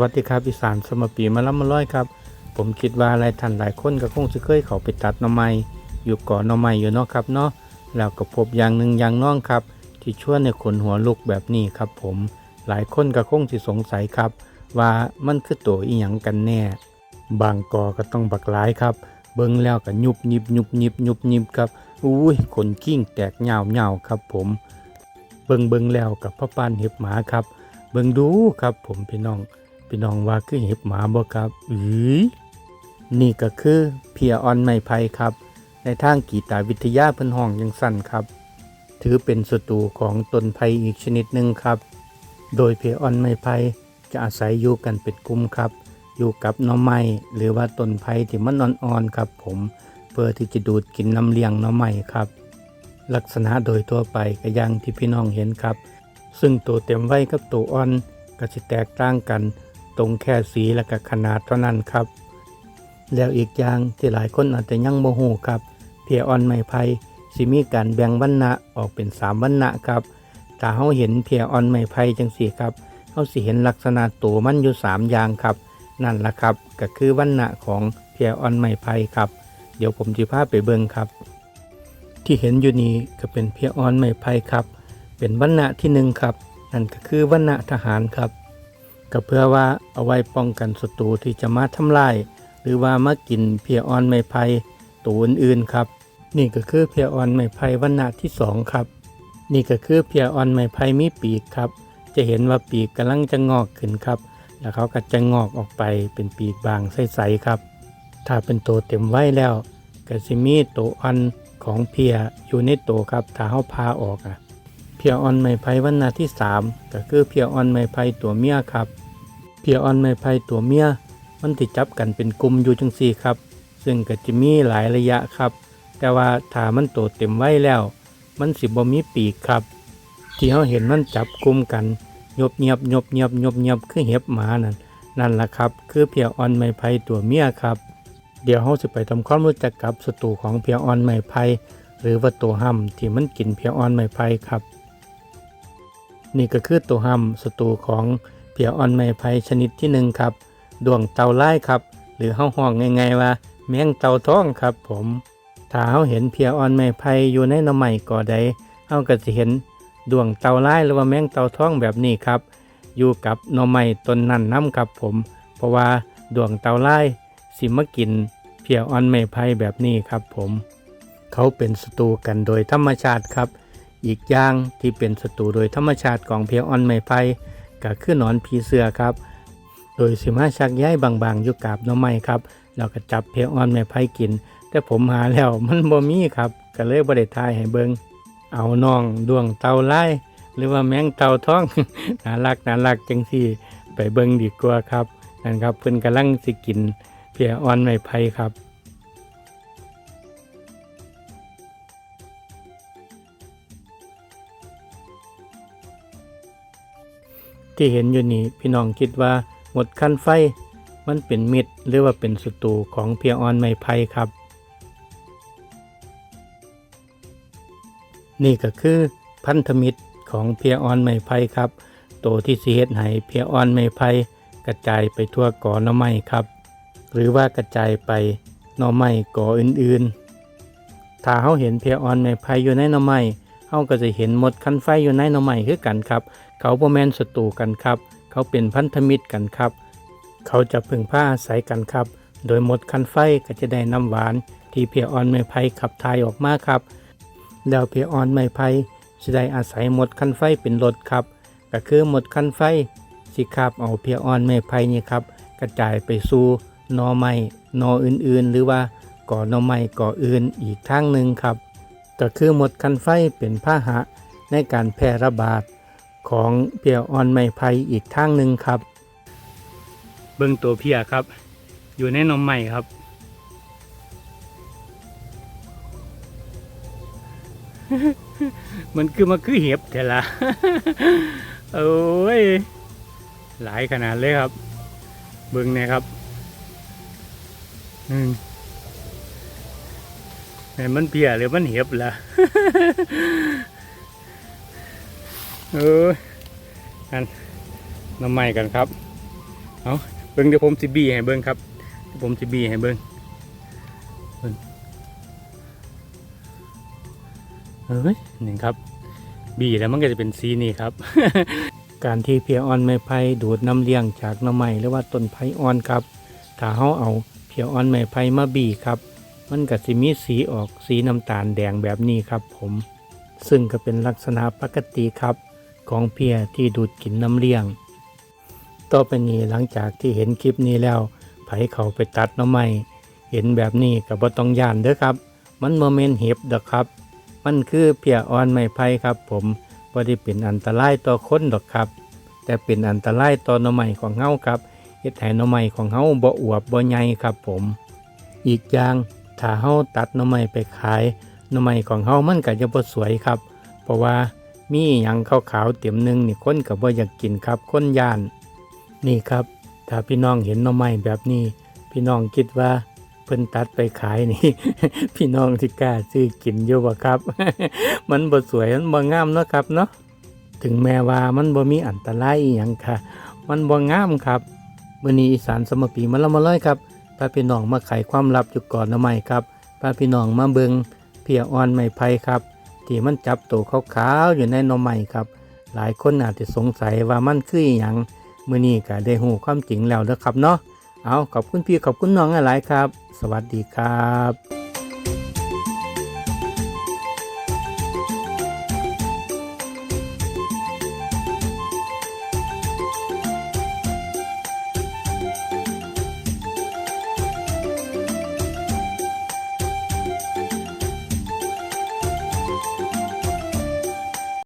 วัสดีครับอีสานสมปีมาล้ำมาร้อยครับ ผมคิดว่าหลายท่านหลายคนก็คงจะเคยเขาไปตัดหน่อไม้อยู่ก่อนหน่อไม้อยู่เนาะครับเนาะแล้วก็พบอย่างหนึ่งอย่างน้องครับ ที่ช่วนในขนหัวลุกแบบนี้ครับ ผมหลายคนก็คงสิสงสัยครับ ว่ามันคือตัวอีหยังกันแน่ บางกอก็ต้องบักหลายครับ เบิ่งแล้วก็ยุบยิบยุบยิบยุบยิบครับอุ้ยขนกิ้งแตกเหงาเหงาครับ ผม เบิ่งเบิ่งแล้วกับพ่อปานเห็บหมาครับ เบิ่งดูครับ ผมพี่น้อง พี่น้องว่าคือเห็บหมาบ่ครับอือนี่ก็คือเพียออนไม้ไผ่ครับ ในทางกีตาวิทยาเพิ่นห้องยังสั้นครับ ถือเป็นศัตรูของต้นไผ่อีกชนิดหนึ่งครับ โดยเพียออนไม้ไผ่จะอาศัยอยู่กันเป็นกลุ่มครับ อยู่กับหน่อไม้หรือว่าต้นไผ่ที่มันอ่อนๆครับ ผมเพื่อที่จะดูดกินน้ำเลี้ยงหน่อไม้ครับ ลักษณะโดยทั่วไปก็อย่างที่พี่น้องเห็นครับ ซึ่งตัวเต็มไว้กับตัวอ่อนก็จะแตกต่างกัน ตรงแค่สีและก็ขนาดเท่านั้นครับ แล้วอีกอย่างที่หลายคนอาจจะยังโมโหครับ เพียออนไม้ไผ่สิมีการแบ่งวรรณะออกเป็นสามวรรณะครับถ้าเฮาเห็นเพียออนไม้ไผ่จังสี่ครับเฮาสิเห็นลักษณะตัวมันอยู่สามอย่างครับ นั่นละครับก็คือวรรณะของเพียออนไม้ไผ่ครับ เดี๋ยวผมจะพาไปเบิ่งครับ ที่เห็นอยู่นี้ก็เป็นเพียออนไม้ไผ่ครับ เป็นวรรณะที่หนึ่งครับนั่นก็คือวรรณะทหารครับ ก็เพื่อว่าเอาไว้ป้องกันศัตรูที่จะมาทำลายหรือว่ามากินเพียออนไม้ไผ่ตัวอื่นๆครับ นี่ก็คือเพียออนไม้ไผ่วรรณะที่สองครับ นี่ก็คือเพียออนไม้ไผ่มีปีกครับ จะเห็นว่าปีกกำลังจะงอกขึ้นครับ แล้วเขาก็จะงอกออกไปเป็นปีกบางใสๆครับ ถ้าเป็นตัวเต็มไว้แล้วก็สิมีตัวอันของเพียอยู่ในตัวครับถ้าเขาพาออกอะ พียออนไม้ไผ่วันนาที่ 3 ก็คือเพียออนไม้ไผ่ตัวเมียครับ เพียออนไม้ไผ่ตัวเมียมันติดจับกันเป็นกลุ่มอยู่จังสี่ครับ ซึ่งก็จะมีหลายระยะครับ แต่ว่าถ้ามันโตเต็มไว้แล้ว มันสิบ่มีปีกครับ ที่เขาเห็นมันจับกลุ่มกันยบเงียบยบเงียบยบเงียบคือเห็บหมานั่นนั่นแหละครับ คือเพียออนไม้ไผ่ตัวเมียครับ เดี๋ยวเราจะไปทำความรู้จักกับศัตรูของเพียออนไม้ไผ่หรือว่าตัวห้ำที่มันกินเพียออนไม้ไผ่ครับ นี่ก็คือตัวห้ำศัตรูของเพียออนไม้ไผ่ชนิดที่หนึ่งครับ ดวงเตาไล่ครับ หรือเฮาห้องง่ายๆว่า แมงเตาท้องครับผมถ้าเฮาเห็นเพียออนไม้ไผ่อยู่ในหน่อไม้ก่อใดเฮาก็จะเห็นดวงเตาไล่หรือว่าแมงเตาท้องแบบนี้ครับ อยู่กับหน่อไม้ต้นนั้นน้ำครับผม เพราะว่าดวงเตาไล่สิมากินเพียออนไม้ไผ่แบบนี้ครับผม เขาเป็นศัตรูกันโดยธรรมชาติครับ อีกอย่างที่เป็นศัตรูโดยธรรมชาติของเพียออนไม้ไผ่ก็คือหนอนผีเสือครับ โดยสิมาชักย้ายบางๆอยู่กับน้อไม้ครับแล้วก็จับเพียออนไม้ไผ่กิน แต่ผมหาแล้วมันบ่มีครับ ก็เลยบ่ได้ทายให้เบิงเอาน้องดวงเตาไล่หรือว่าแมงเตาท้องน่ารักน่ารักจังสี่ไปเบิงดีกว่าครับนั่นครับเพิ่นกำลังสิกินเพียออนไม้ไผ่ครับ ที่เห็นอยู่นี่พี่น้องคิดว่าหมดคันไฟ มันเป็นมิตรหรือว่าเป็นศัตรูของเพียออนไม้ไผ่ครับ นี่ก็คือพันธมิตรของเพียออนไม้ไผ่ครับตัวที่สิเฮ็ดให้เพียออนไม้ไผ่กระจายไปทั่วก่อหน่อไม้ครับ หรือว่ากระจายไปหน่อไม้ก่ออื่นๆ ถ้าเฮาเห็นเพียออนไม้ไผ่อยู่ในหน่อไม้เฮาก็จะเห็นหมดคันไฟอยู่ในหน่อไม้คือกันครับ เขาบ่แมนศัตรูกันครับ เขาเป็นพันธมิตรกันครับ เขาจะพึ่งพาอาศัยกันครับ โดยหมดคันไฟก็จะได้น้ำหวาน ที่เพียออนไม้ไผ่ขับถ่ายออกมาครับ แล้วเพียออนไม้ไผ่จะได้อาศัยหมดคันไฟเป็นรถครับ ก็คือหมดคันไฟสิครับเอาเพียออนไม้ไผ่นี่ครับกระจายไปสู่นอไม้นออื่นๆ หรือว่าก่อนอไม้ก่ออื่นอีกทางหนึ่งครับ ก็คือหมดคันไฟเป็นพาหะในการแพร่ระบาด ของเพียออนไม้ไผ่อีกทางหนึ่งครับ เบิ้งตัวเพียครับ อยู่ในนมใหม่ครับ มันคือมันคือเห็บแต่ละโอ้ย หลายขนาดเลยครับ เบิ้งเนี่ยครับอืมม่นมันเพียหรือมันเห็บล่ะ เออนั่นน้ำใหม่กันครับเอาเบิ่งเดี๋ยวผมสิบีให้เบิ่งครับผมสิบีให้เบิ่งเบิ่งเฮ้ยหนี่งครับบีแล้วมันก็จะเป็นสีนี่ครับ การที่เพียอ่อนไม้ไผ่ดูดน้ำเลี้ยงจากน้ำไม้หรือว่าต้นไผ่อ่อนครับถ้าเฮาเอาเพียอ่อนไม้ไผ่มาบีครับ มันก็สิมีสีออกสีน้ำตาลแดงแบบนี้ครับ ผม ซึ่งก็เป็นลักษณะปกติครับ ของเพียที่ดูดกินน้ำเลี้ยง ต่อไปนี้หลังจากที่เห็นคลิปนี้แล้ว ไผเขาไปตัดน้ำไม้เห็นแบบนี้ก็บ่ต้องย่านเด้อครับ มันโมเมนเห็บเด้อครับ มันคือเพียอ่อนไม้ไผ่ครับผมบ่ได้เป็นอันตรายต่อคนดอกครับ แต่เป็นอันตรายต่อน่อไม้ของเฮาครับเฮ็ดให้น่อไม้ของเฮาบ่อวบบ่ใหญ่ครับผม อีกอย่างถ้าเฮาตัดน่อไม้ไปขายน่อไม้ของเฮามันก็จะบ่สวยครับ เพราะว่า มีอหยังขาวๆเต็มหนึ่งนี่คนก็บ่อยากกินครับคนย่าน นี่ครับถ้าพี่น้องเห็นหน่อไม้แบบนี้ พี่น้องคิดว่าเพิ่นตัดไปขายนี่ พี่น้องที่กล้าซื้อกินอยู่บ่ครับ มันบ่สวยมันบ่งามเนาะครับเนาะถึงแม้ว่ามันบ่มีอันตรายอีหยังค่ะ มันบ่งามครับมื้อนี้อีสานสมปีมาละมาเลยครับพาพี่น้องมาไขความลับอยู่ก่อนหน่อไม้ครับพาพี่น้องมาเบิงเพียอ่อนไม้ไผ่ครับ ที่มันจับตัวขาวๆอยู่ในนมใหม่ครับ หลายคนอาจจะสงสัยว่ามันคืออย่างมื่อนี้ก็ได้หูความจริงแล้วนะครับเนาะเอาขอบคุณพี่ขอบคุณน้องหลายๆครับ สวัสดีครับ